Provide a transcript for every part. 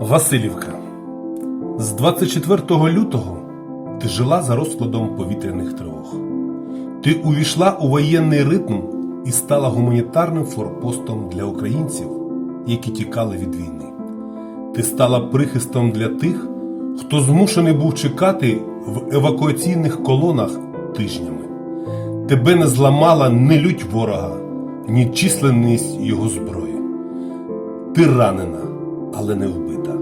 Василівка. З 24 лютого ти жила за розкладом повітряних тривог. Ти увійшла у воєнний ритм і стала гуманітарним форпостом для українців, які тікали від війни. Ти стала прихистом для тих, хто змушений був чекати в евакуаційних колонах тижнями. Тебе не зламала ні лють ворога, ні численність його зброї. Ти ранена, але не вбита.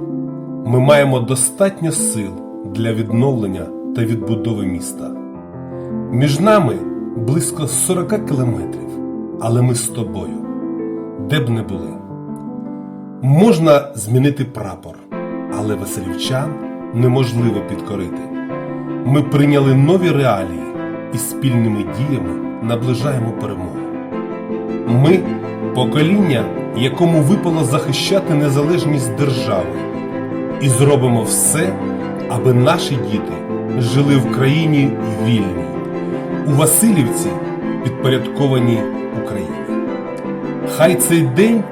Ми маємо достатньо сил для відновлення та відбудови міста. Між нами близько 40 кілометрів, але ми з тобою, де б не були. Можна змінити прапор, але Васильівчан неможливо підкорити. Ми прийняли нові реалії і спільними діями наближаємо перемогу. Ми покоління, якому випало захищати незалежність держави, і зробимо все, аби наші діти жили в країні вільній, у Васильівці підпорядкованій Україні. Хай цей день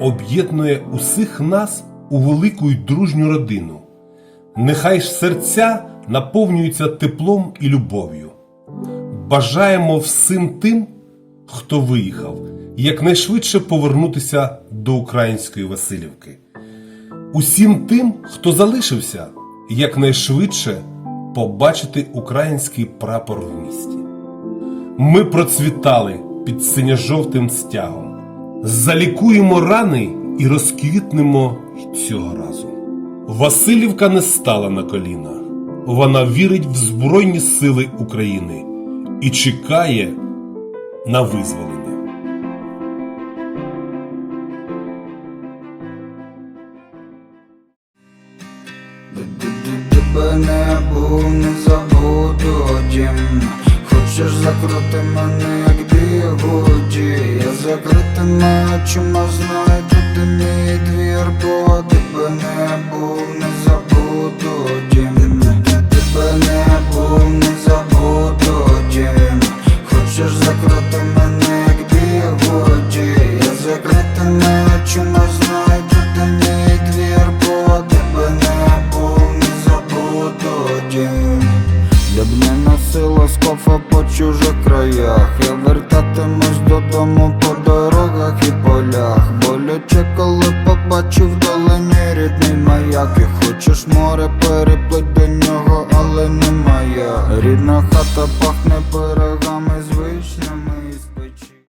об'єднує усіх нас у велику й дружню родину. Нехай ж серця наповнюються теплом і любов'ю. Бажаємо всім тим, хто виїхав, якнайшвидше повернутися до української Васильівки. Усім тим, хто залишився, якнайшвидше побачити український прапор в місті. Ми процвітали під синьо-жовтим стягом, залікуємо рани і розквітнемо цього разу. Васильівка не стала на коліна. Вона вірить в Збройні Сили України і чекає на визволення. Тебе не був, не забуду дім. Хочеш закрути мене, як бігуді Я закритими очима знайду, де мій двір Бо тебе не був, не забуду дім. Тебе не був, не забуду Хочеш закрути мене, як бігуді Я закритими очима знайду, вертатимусь додому по дорогах і полях. Боляче, коли побачу вдалині рідний маяк. І хочеш море переплить до нього, але не Рідна хата пахне берегами